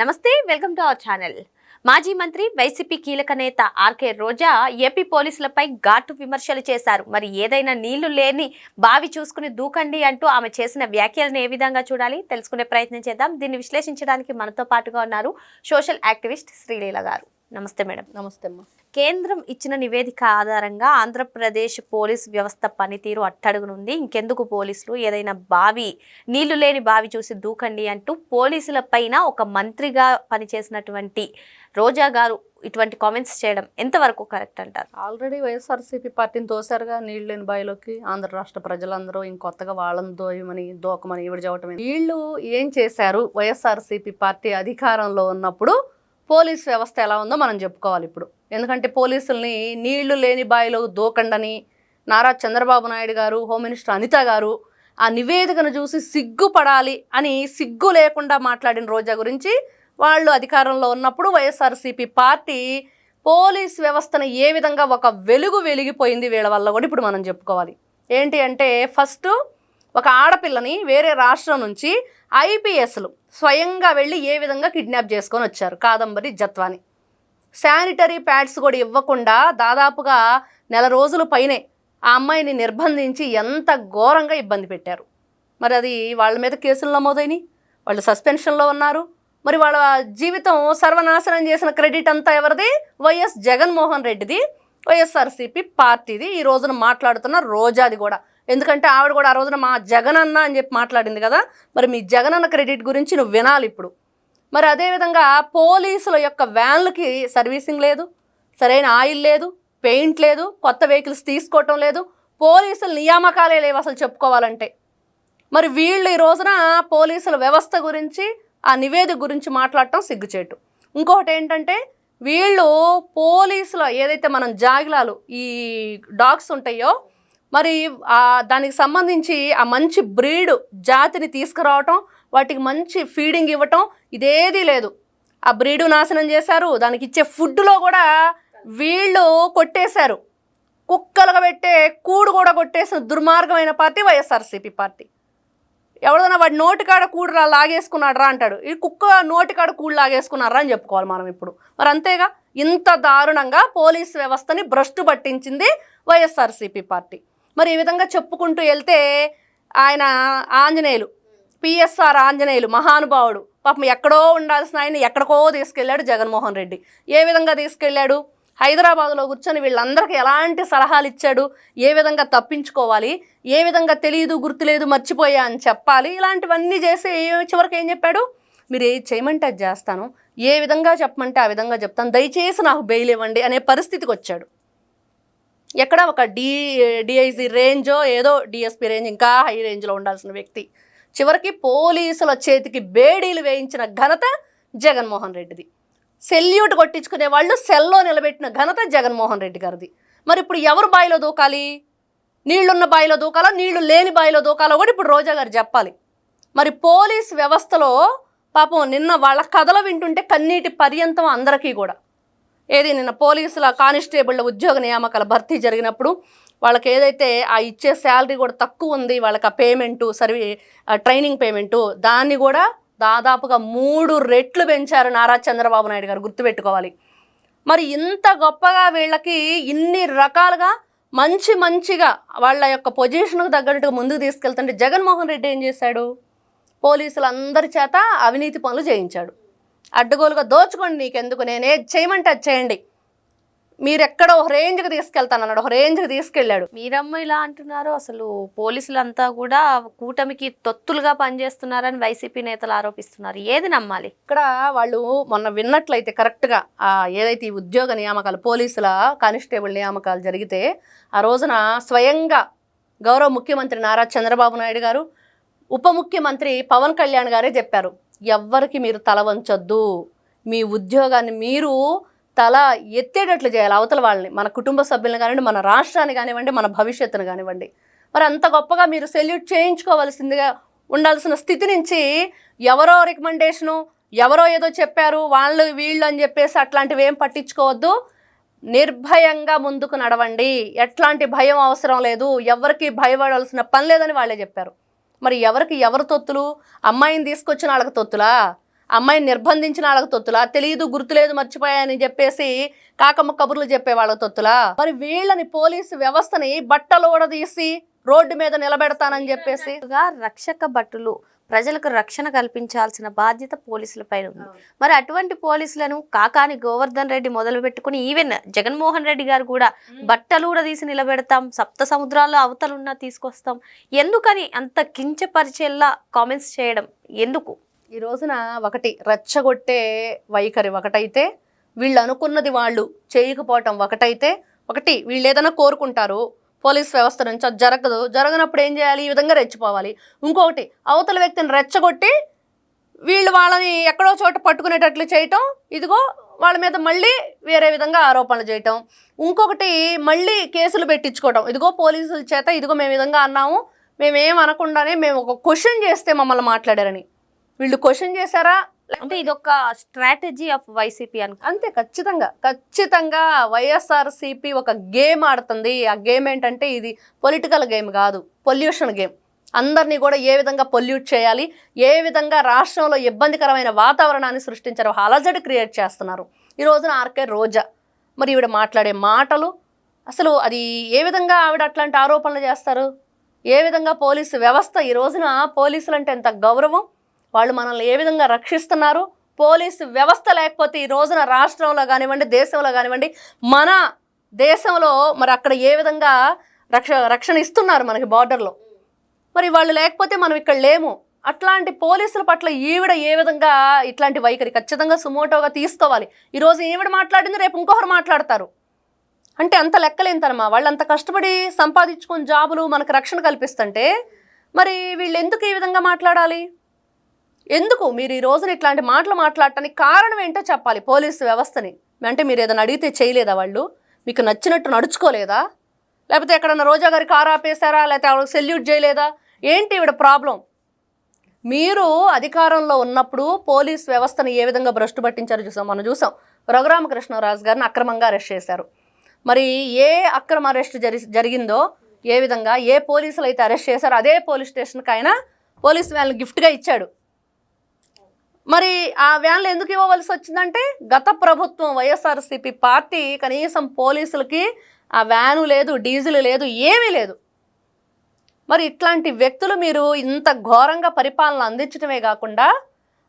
నమస్తే welcome to our channel. మాజీ మంత్రి వైసీపీ కీలక నేత ఆర్కే రోజా ఏపీ పోలీసులపై ఘాటు విమర్శలు చేశారు. మరి ఏదైనా నీళ్ళు లేని బావి చూసుకుని దూకండి అంటూ ఆమె చేసిన వ్యాఖ్యలను ఏ విధంగా చూడాలి? తెలుసుకునే ప్రయత్నం చేద్దాం. దీన్ని విశ్లేషించడానికి మనతో పాటుగా ఉన్నారు సోషల్ యాక్టివిస్ట్ శ్రీలీల గారు. నమస్తే మేడం. నమస్తే అమ్మా. కేంద్రం ఇచ్చిన నివేదిక ఆధారంగా ఆంధ్రప్రదేశ్ పోలీస్ వ్యవస్థ పనితీరు అట్టడుగునుంది. ఇంకెందుకు పోలీసులు? ఏదైనా బావి నీళ్ళు లేని బావి చూసి దూకండి అంటూ పోలీసుల పైన ఒక మంత్రిగా పనిచేసినటువంటి రోజా గారు ఇటువంటి కామెంట్స్ చేయడం ఎంతవరకు కరెక్ట్ అంటారు? ఆల్రెడీ వైఎస్ఆర్సీపీ పార్టీని తోసారుగా నీళ్ళు లేని బావిలోకి ఆంధ్ర రాష్ట్ర ప్రజలందరూ ఇంకొత్తగా వాళ్ళని దోయమని దోకమని ఇవిడ చెప్పటం వీళ్ళు ఏం చేశారు? వైఎస్ఆర్సీపీ పార్టీ అధికారంలో ఉన్నప్పుడు పోలీస్ వ్యవస్థ ఎలా ఉందో మనం చెప్పుకోవాలి ఇప్పుడు. ఎందుకంటే పోలీసుల్ని నీళ్ళు లేని బావిలో దూకండని నారా చంద్రబాబు నాయుడు గారు హోమ్ మినిస్టర్ అనిత గారు ఆ నివేదికను చూసి సిగ్గుపడాలి అని సిగ్గు లేకుండా మాట్లాడిన రోజా గురించి వాళ్ళు అధికారంలో ఉన్నప్పుడు వైఎస్ఆర్సీపీ పార్టీ పోలీస్ వ్యవస్థను ఏ విధంగా ఒక వెలుగు వెలిగిపోయింది వీళ్ళ వల్ల కూడా ఇప్పుడు మనం చెప్పుకోవాలి. ఏంటి అంటే ఫస్ట్ ఒక ఆడపిల్లని వేరే రాష్ట్రం నుంచి ఐపీఎస్లు స్వయంగా వెళ్ళి ఏ విధంగా కిడ్నాప్ చేసుకొని వచ్చారు? కాదంబరి జత్వాని. శానిటరీ ప్యాడ్స్ కూడా ఇవ్వకుండా దాదాపుగా నెల రోజుల పైనే ఆ అమ్మాయిని నిర్బంధించి ఎంత ఘోరంగా ఇబ్బంది పెట్టారు. మరి అది వాళ్ళ మీద కేసులు నమోదైనవి వాళ్ళు సస్పెన్షన్లో ఉన్నారు. మరి వాళ్ళ జీవితం సర్వనాశనం చేసిన క్రెడిట్ అంతా ఎవరిది? వైఎస్ జగన్మోహన్ రెడ్డిది. వైఎస్ఆర్సీపీ పార్టీది. ఈ రోజున మాట్లాడుతున్న రోజాది కూడా. ఎందుకంటే ఆవిడ కూడా ఆ రోజున మా జగనన్న అని చెప్పి మాట్లాడింది కదా మరి మీ జగనన్న క్రెడిట్ గురించి నువ్వు వినాలి ఇప్పుడు. మరి అదేవిధంగా పోలీసుల యొక్క వ్యాన్లకి సర్వీసింగ్ లేదు సరైన ఆయిల్ లేదు పెయింట్ లేదు కొత్త వెహికల్స్ తీసుకోవటం లేదు పోలీసుల నియామకాలే లేవు అసలు చెప్పుకోవాలంటే. మరి వీళ్ళు ఈ రోజున పోలీసుల వ్యవస్థ గురించి ఆ నివేదిక గురించి మాట్లాడటం సిగ్గుచేటు. ఇంకొకటి ఏంటంటే వీళ్ళు పోలీసుల ఏదైతే మనం జాగిలాలు ఈ డాగ్స్ ఉంటాయో మరి దానికి సంబంధించి ఆ మంచి బ్రీడ్ జాతిని తీసుకురావటం వాటికి మంచి ఫీడింగ్ ఇవ్వటం ఇదేదీ లేదు. ఆ బ్రీడు నాశనం చేశారు. దానికి ఇచ్చే ఫుడ్లో కూడా వీళ్ళు కొట్టేశారు. కుక్కలుగా పెట్టే కూడు కూడా కొట్టేసిన దుర్మార్గమైన పార్టీ వైఎస్ఆర్సీపీ పార్టీ. ఎవడన్నా వాడి నోటికాడ కూడు రా లాగేసుకున్నాడు రా అంటాడు. ఈ కుక్క నోటికాడ కూడు లాగేసుకున్నారా అని చెప్పుకోవాలి మనం ఇప్పుడు. మరి అంతేగా ఇంత దారుణంగా పోలీస్ వ్యవస్థని భ్రష్టు పట్టించింది వైఎస్ఆర్సీపీ పార్టీ. మరి ఈ విధంగా చెప్పుకుంటూ వెళ్తే ఆయన ఆంజనేయులు పిఎస్ఆర్ ఆంజనేయులు మహానుభావుడు. పాపం ఎక్కడో ఉండాల్సిన ఆయన ఎక్కడికో తీసుకెళ్ళాడు జగన్మోహన్ రెడ్డి. ఏ విధంగా తీసుకెళ్ళాడు? హైదరాబాద్లో కూర్చొని వీళ్ళందరికీ ఎలాంటి సలహాలు ఇచ్చాడు? ఏ విధంగా తప్పించుకోవాలి? ఏ విధంగా తెలియదు గుర్తులేదు మర్చిపోయా అని చెప్పాలి? ఇలాంటివన్నీ చేసి చివరికి ఏం చెప్పాడు? మీరు ఏ చేయమంటే అది చేస్తాను. ఏ విధంగా చెప్పమంటే ఆ విధంగా చెప్తాను. దయచేసి నాకు బెయిల్ ఇవ్వండి అనే పరిస్థితికి వచ్చాడు. ఎక్కడ ఒక డి డిఐజీ రేంజో ఏదో డిఎస్పీ రేంజ్ ఇంకా హై రేంజ్లో ఉండాల్సిన వ్యక్తి. చివరికి పోలీసుల చేతికి బేడీలు వేయించిన ఘనత జగన్మోహన్ రెడ్డిది. సెల్యూట్ కొట్టించుకునే వాళ్ళు సెల్లో నిలబెట్టిన ఘనత జగన్మోహన్ రెడ్డి గారిది. మరి ఇప్పుడు ఎవరు బాయిలో దూకాలి? నీళ్ళున్న బాయిలో దూకాలో? నీళ్ళు లేని బాయిలో దూకాలో కూడా ఇప్పుడు రోజా గారు చెప్పాలి. మరి పోలీస్ వ్యవస్థలో పాపం నిన్న వాళ్ళ కథలు వింటుంటే కన్నీటి పర్యంతం అందరికీ కూడా. ఏది నిన్న పోలీసుల కానిస్టేబుళ్ళ ఉద్యోగ నియామకాల భర్తీ జరిగినప్పుడు వాళ్ళకి ఏదైతే ఆ ఇచ్చే శాలరీ కూడా తక్కువ ఉంది వాళ్ళకి ఆ పేమెంటు సర్వీ ట్రైనింగ్ పేమెంటు దాన్ని కూడా దాదాపుగా మూడు రెట్లు పెంచారు నారా చంద్రబాబు నాయుడు గారు గుర్తుపెట్టుకోవాలి. మరి ఇంత గొప్పగా వీళ్ళకి ఇన్ని రకాలుగా మంచి మంచిగా వాళ్ళ యొక్క పొజిషన్కు తగ్గట్టుగా ముందుకు తీసుకెళ్తుంటే జగన్మోహన్ రెడ్డి ఏం చేశాడు? పోలీసులందరి చేత అవినీతి పనులు చేయించాడు. అడ్డగోలుగా దోచుకోండి నీకెందుకు? నేనే చేయమంటే అది చేయండి. మీరు ఎక్కడ ఒక రేంజ్కి తీసుకెళ్తాను అన్నాడు ఒక రేంజ్కి తీసుకెళ్ళాడు. మీరమ్మ ఇలా అంటున్నారు అసలు పోలీసులంతా కూడా కూటమికి తొత్తులుగా పనిచేస్తున్నారని వైసీపీ నేతలు ఆరోపిస్తున్నారు. ఏది నమ్మాలి? ఇక్కడ వాళ్ళు మొన్న విన్నట్లయితే కరెక్ట్గా ఏదైతే ఈ ఉద్యోగ నియామకాలు పోలీసుల కానిస్టేబుల్ నియామకాలు జరిగితే ఆ రోజున స్వయంగా గౌరవ ముఖ్యమంత్రి నారా చంద్రబాబు నాయుడు గారు ఉప ముఖ్యమంత్రి పవన్ కళ్యాణ్ గారే చెప్పారు. ఎవ్వరికి మీరు తల వంచొద్దు. మీ ఉద్యోగాన్ని మీరు తల ఎత్తేటట్లు చేయాలి అవతల వాళ్ళని. మన కుటుంబ సభ్యులను కానివ్వండి మన రాష్ట్రాన్ని కానివ్వండి మన భవిష్యత్తును కానివ్వండి. మరి అంత గొప్పగా మీరు సెల్యూట్ చేయించుకోవాల్సిందిగా ఉండాల్సిన స్థితి నుంచి ఎవరో రికమెండేషను ఎవరో ఏదో చెప్పారు వాళ్ళు వీళ్ళు అని చెప్పేసి అట్లాంటివి ఏం పట్టించుకోవద్దు. నిర్భయంగా ముందుకు నడవండి. ఎట్లాంటి భయం అవసరం లేదు. ఎవరికి భయపడాల్సిన పని లేదని వాళ్ళే చెప్పారు. మరి ఎవరికి ఎవరు తొత్తులు? అమ్మాయిని తీసుకొచ్చిన వాళ్ళకి తొత్తులా? అమ్మాయిని నిర్బంధించిన వాళ్ళకి తొత్తులా? తెలియదు గుర్తులేదు మర్చిపోయాయని చెప్పేసి కాకమ్మ కబుర్లు చెప్పే వాళ్ళకి తొత్తులా? మరి వీళ్ళని పోలీసు వ్యవస్థని బట్టలు తీసి రోడ్డు మీద నిలబెడతానని చెప్పేసి? రక్షక భటులు ప్రజలకు రక్షణ కల్పించాల్సిన బాధ్యత పోలీసులపై ఉంది. మరి అటువంటి పోలీసులను కాకాని గోవర్ధన్ రెడ్డి మొదలు పెట్టుకుని ఈవెన్ జగన్మోహన్ రెడ్డి గారు కూడా బట్టలు కూడా తీసి నిలబెడతాం సప్త సముద్రాల్లో అవతలున్నా తీసుకొస్తాం. ఎందుకని అంత కించపరిచేలా కామెంట్స్ చేయడం? ఎందుకు? ఈ రోజున ఒకటి రెచ్చగొట్టే వైఖరి ఒకటైతే వీళ్ళు అనుకున్నది వాళ్ళు చేయకపోవటం ఒకటైతే ఒకటి వీళ్ళు ఏదైనా కోరుకుంటారు పోలీస్ వ్యవస్థ నుంచి అది జరగదు. జరగనప్పుడు ఏం చేయాలి? ఈ విధంగా రెచ్చిపోవాలి. ఇంకొకటి అవతల వ్యక్తిని రెచ్చగొట్టి వీళ్ళు వాళ్ళని ఎక్కడో చోట పట్టుకునేటట్లు చేయటం ఇదిగో వాళ్ళ మీద మళ్ళీ వేరే విధంగా ఆరోపణలు చేయటం. ఇంకొకటి మళ్ళీ కేసులు పెట్టించుకోవటం. ఇదిగో పోలీసుల చేత ఇదిగో మేము విధంగా అన్నాము మేమేం అనకుండానే మేము ఒక క్వశ్చన్ చేస్తే మమ్మల్ని మాట్లాడారని. వీళ్ళు క్వశ్చన్ చేశారా? అంటే ఇదొక స్ట్రాటజీ ఆఫ్ వైసీపీ అనుకో అంతే ఖచ్చితంగా. ఖచ్చితంగా వైఎస్ఆర్సీపీ ఒక గేమ్ ఆడుతుంది. ఆ గేమ్ ఏంటంటే ఇది పొలిటికల్ గేమ్ కాదు పొల్యూషన్ గేమ్. అందరినీ కూడా ఏ విధంగా పొల్యూట్ చేయాలి ఏ విధంగా రాష్ట్రంలో ఇబ్బందికరమైన వాతావరణాన్ని సృష్టించారు అలజడి క్రియేట్ చేస్తున్నారు. ఈ రోజున ఆర్కే రోజా మరి ఈవిడ మాట్లాడే మాటలు అసలు అది ఏ విధంగా ఆవిడ అట్లాంటి ఆరోపణలు చేస్తారు? ఏ విధంగా పోలీసు వ్యవస్థ ఈ రోజున పోలీసులు అంటే ఎంత గౌరవం? వాళ్ళు మనల్ని ఏ విధంగా రక్షిస్తున్నారు పోలీసు వ్యవస్థ లేకపోతే ఈ రోజున రాష్ట్రంలో కానివ్వండి దేశంలో కానివ్వండి మన దేశంలో మరి అక్కడ ఏ విధంగా రక్ష రక్షణ ఇస్తున్నారు మనకి బార్డర్లో. మరి వాళ్ళు లేకపోతే మనం ఇక్కడ లేము. అట్లాంటి పోలీసుల పట్ల ఈవిడ ఏ విధంగా ఇట్లాంటి వైఖరి ఖచ్చితంగా సుమోటోగా తీసుకోవాలి. ఈరోజు ఈవిడ మాట్లాడింది రేపు ఇంకొకరు మాట్లాడతారు. అంటే అంత లెక్కలేంతనమా వాళ్ళు అంత కష్టపడి సంపాదించుకుని జాబులు మనకు రక్షణ కల్పిస్తుంటే మరి వీళ్ళు ఎందుకు ఈ విధంగా మాట్లాడాలి? ఎందుకు మీరు ఈ రోజున ఇట్లాంటి మాటలు మాట్లాడటానికి కారణం ఏంటో చెప్పాలి పోలీసు వ్యవస్థని? అంటే మీరు ఏదైనా అడిగితే చేయలేదా వాళ్ళు? మీకు నచ్చినట్టు నడుచుకోలేదా? లేకపోతే ఎక్కడన్నా రోజా గారి కారు ఆపేశారా? లేకపోతే ఆవిడకి సెల్యూట్ చేయలేదా? ఏంటి ఈవిడ ప్రాబ్లం? మీరు అధికారంలో ఉన్నప్పుడు పోలీస్ వ్యవస్థను ఏ విధంగా భ్రష్టు పట్టించారో చూసాం. మనం చూసాం. రఘురామకృష్ణరాజు గారిని అక్రమంగా అరెస్ట్ చేశారు. మరి ఏ అక్రమ అరెస్ట్ జరి జరిగిందో ఏ విధంగా ఏ పోలీసులు అయితే అరెస్ట్ చేశారో అదే పోలీస్ స్టేషన్కి ఆయన పోలీస్ వాళ్ళని గిఫ్ట్గా ఇచ్చాడు. మరి ఆ వ్యాన్లు ఎందుకు ఇవ్వవలసి వచ్చిందంటే గత ప్రభుత్వం వైఎస్ఆర్సీపీ పార్టీ కనీసం పోలీసులకి ఆ వ్యాను లేదు డీజిల్ లేదు ఏమీ లేదు. మరి ఇట్లాంటి వ్యక్తులు మీరు ఇంత ఘోరంగా పరిపాలన అందించడమే కాకుండా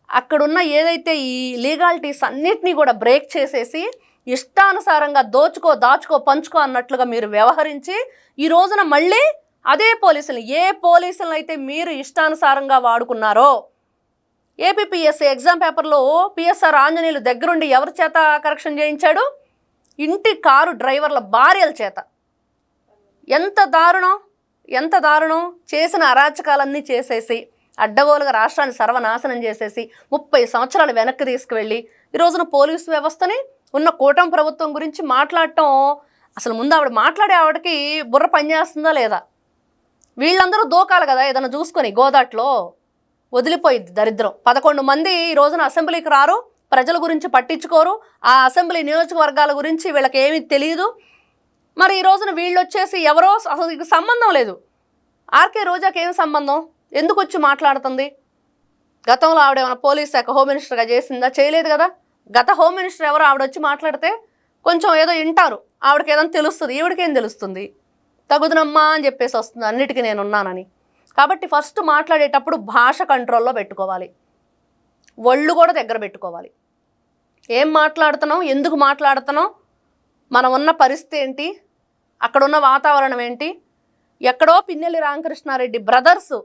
అక్కడున్న ఏదైతే ఈ లీగాలిటీస్ అన్నిటినీ కూడా బ్రేక్ చేసేసి ఇష్టానుసారంగా దోచుకో దాచుకో పంచుకో అన్నట్లుగా మీరు వ్యవహరించి ఈ రోజున మళ్ళీ అదే పోలీసులు ఏ పోలీసులను అయితే మీరు ఇష్టానుసారంగా వాడుకున్నారో ఏపీపీఎస్సీ ఎగ్జామ్ పేపర్లో పిఎస్ఆర్ ఆంజనేయులు దగ్గరుండి ఎవరి చేత కరెక్షన్ చేయించాడు? ఇంటి కారు డ్రైవర్ల భార్యల చేత. ఎంత దారుణం ఎంత దారుణం. చేసిన అరాచకాలన్నీ చేసేసి అడ్డగోలుగా రాష్ట్రాన్ని సర్వనాశనం చేసేసి ముప్పై సంవత్సరాలు వెనక్కి తీసుకువెళ్ళి ఈ రోజున పోలీసు వ్యవస్థని ఉన్న కూటమి ప్రభుత్వం గురించి మాట్లాడటం అసలు ముందు ఆవిడ మాట్లాడే ఆవిడకి బుర్ర పనిచేస్తుందా లేదా? వీళ్ళందరూ దూకాలి కదా ఏదైనా చూసుకొని గోదాట్లో. వదిలిపోయింది దరిద్రం. పదకొండు మంది ఈ రోజున అసెంబ్లీకి రారు ప్రజల గురించి పట్టించుకోరు. ఆ అసెంబ్లీ నియోజకవర్గాల గురించి వీళ్ళకి ఏమీ తెలియదు మరి ఈ రోజున వీళ్ళు వచ్చేసి ఎవరో అసలు సంబంధం లేదు. ఆర్కే రోజాకి ఏం సంబంధం? ఎందుకు వచ్చి మాట్లాడుతుంది? గతంలో ఆవిడ ఏమైనా పోలీస్ శాఖ హోమ్ మినిస్టర్గా చేసిందా? చేయలేదు కదా. గత హోమ్ మినిస్టర్ ఎవరో ఆవిడ వచ్చి మాట్లాడితే కొంచెం ఏదో వింటారు. ఆవిడకి ఏదైనా తెలుస్తుంది ఈవిడకేం తెలుస్తుంది? తగుదనమ్మా అని చెప్పేసి వస్తుంది అన్నిటికీ నేను ఉన్నానని కాబట్టి ఫస్ట్ మాట్లాడేటప్పుడు భాష కంట్రోల్లో పెట్టుకోవాలి. ఒళ్ళు కూడా దగ్గర పెట్టుకోవాలి. ఏం మాట్లాడుతున్నాం ఎందుకు మాట్లాడుతున్నాం మనం ఉన్న పరిస్థితి ఏంటి? అక్కడ ఉన్న వాతావరణం ఏంటి? ఎక్కడో పిన్నెల్లి రామకృష్ణారెడ్డి బ్రదర్స్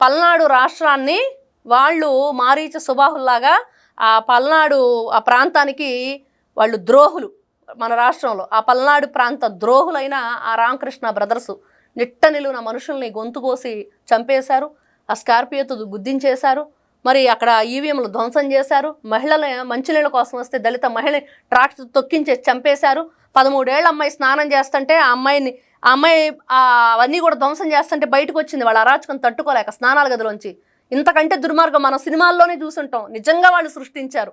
పల్నాడు రాష్ట్రాన్ని వాళ్ళు మారీచ సుబాహుల్లాగా ఆ పల్నాడు ఆ ప్రాంతానికి వాళ్ళు ద్రోహులు. మన రాష్ట్రంలో ఆ పల్నాడు ప్రాంత ద్రోహులైన ఆ రామకృష్ణ బ్రదర్సు. నిట్ట నిలువున మనుషుల్ని గొంతు కోసి చంపేశారు ఆ స్కార్పియోతో గుద్దించేశారు మరి అక్కడ ఈవీఎంలు ధ్వంసం చేశారు మహిళల మంచినీళ్ళ కోసం వస్తే దళిత మహిళ ట్రాక్టర్ తొక్కించి చంపేశారు. పదమూడేళ్ళ అమ్మాయి స్నానం చేస్తుంటే ఆ అమ్మాయిని ఆ అమ్మాయి ఆ అవన్నీ కూడా ధ్వంసం చేస్తుంటే బయటకు వచ్చింది వాళ్ళ అరాచకం తట్టుకోలేక స్నానాల గదిలోంచి. ఇంతకంటే దుర్మార్గం మనం సినిమాల్లోనే చూసుంటాం నిజంగా వాళ్ళు సృష్టించారు.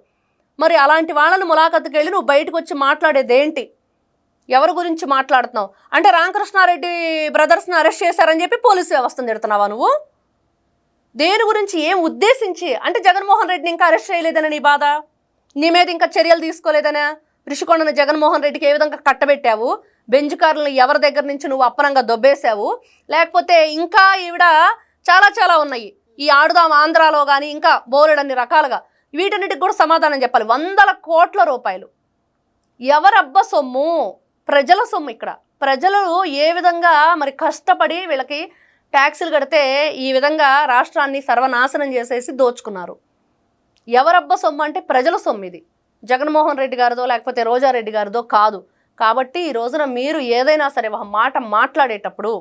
మరి అలాంటి వాళ్ళని ములాఖతుకి వెళ్ళి నువ్వు బయటకు వచ్చి మాట్లాడేది ఏంటి ఎవరి గురించి మాట్లాడుతున్నావు? అంటే రామకృష్ణారెడ్డి బ్రదర్స్ని అరెస్ట్ చేశారని చెప్పి పోలీసు వ్యవస్థను తిడుతున్నావా నువ్వు? దేని గురించి ఏం ఉద్దేశించి? అంటే జగన్మోహన్ రెడ్డిని ఇంకా అరెస్ట్ చేయలేదనే నీ బాధ? నీ మీద ఇంకా చర్యలు తీసుకోలేదనే? రిషికొండను జగన్మోహన్ రెడ్డికి ఏ విధంగా కట్టబెట్టావు? బెంచ్ ఎవరి దగ్గర నుంచి నువ్వు అప్పనంగా దొబ్బేశావు? లేకపోతే ఇంకా ఈవిడ చాలా చాలా ఉన్నాయి. ఈ ఆడుదాం ఆంధ్రాలో కానీ ఇంకా బోలెడన్ని రకాలుగా. వీటన్నిటికి కూడా సమాధానం చెప్పాలి. వందల కోట్ల రూపాయలు. ఎవరబ్బ సొమ్ము? ప్రజల సొమ్ము ఇక్కడ. ప్రజలు ఏ విధంగా మరి కష్టపడి వీళ్ళకి ట్యాక్సులు కడితే ఈ విధంగా రాష్ట్రాన్ని సర్వనాశనం చేసేసి దోచుకున్నారు. ఎవరబ్బ సొమ్ము అంటే ప్రజల సొమ్ము ఇది. జగన్మోహన్ రెడ్డి గారిదో లేకపోతే రోజారెడ్డి గారిదో కాదు. కాబట్టి ఈ రోజున మీరు ఏదైనా సరే ఒక మాట మాట్లాడేటప్పుడు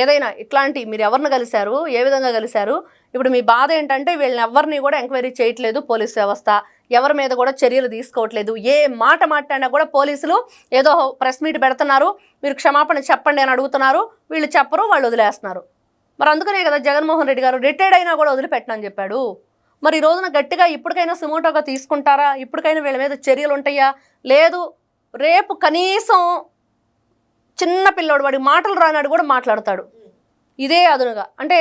ఏదైనా ఇట్లాంటి మీరు ఎవరిని కలిశారు ఏ విధంగా కలిశారు? ఇప్పుడు మీ బాధ ఏంటంటే వీళ్ళని ఎవరిని కూడా ఎంక్వైరీ చేయట్లేదు పోలీస్ వ్యవస్థ. ఎవరి మీద కూడా చర్యలు తీసుకోవట్లేదు. ఏ మాట మాట్లాడినా కూడా పోలీసులు ఏదో ప్రెస్ మీట్ పెడుతున్నారు. మీరు క్షమాపణ చెప్పండి అని అడుగుతున్నారు. వీళ్ళు చెప్పరు వాళ్ళు వదిలేస్తున్నారు. మరి అందుకనే కదా జగన్మోహన్ రెడ్డి గారు రిటైర్డ్ అయినా కూడా వదిలిపెట్టనని చెప్పాడు. మరి ఈ రోజున గట్టిగా ఇప్పటికైనా సుమోటోగా తీసుకుంటారా? ఇప్పటికైనా వీళ్ళ మీద చర్యలు ఉంటాయా? లేదు రేపు కనీసం చిన్న పిల్లోడు వాడి మాటలు రానాడు కూడా మాట్లాడతాడు. ఇదే అదునుగా. అంటే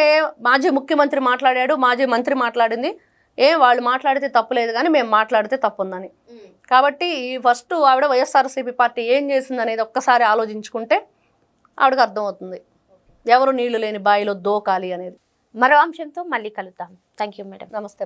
మాజీ ముఖ్యమంత్రి మాట్లాడాడు మాజీ మంత్రి మాట్లాడింది. ఏం వాళ్ళు మాట్లాడితే తప్పులేదు కానీ మేము మాట్లాడితే తప్పు ఉందని. కాబట్టి ఫస్ట్ ఆవిడ వైఎస్ఆర్సీపీ పార్టీ ఏం చేసింది అనేది ఒక్కసారి ఆలోచించుకుంటే ఆవిడకి అర్థమవుతుంది. ఎవరు నీళ్ళు లేని బావిలో దోకాలి అనేది. మరో అంశంతో మళ్ళీ కలుద్దాం. థ్యాంక్ యూ మేడం నమస్తే.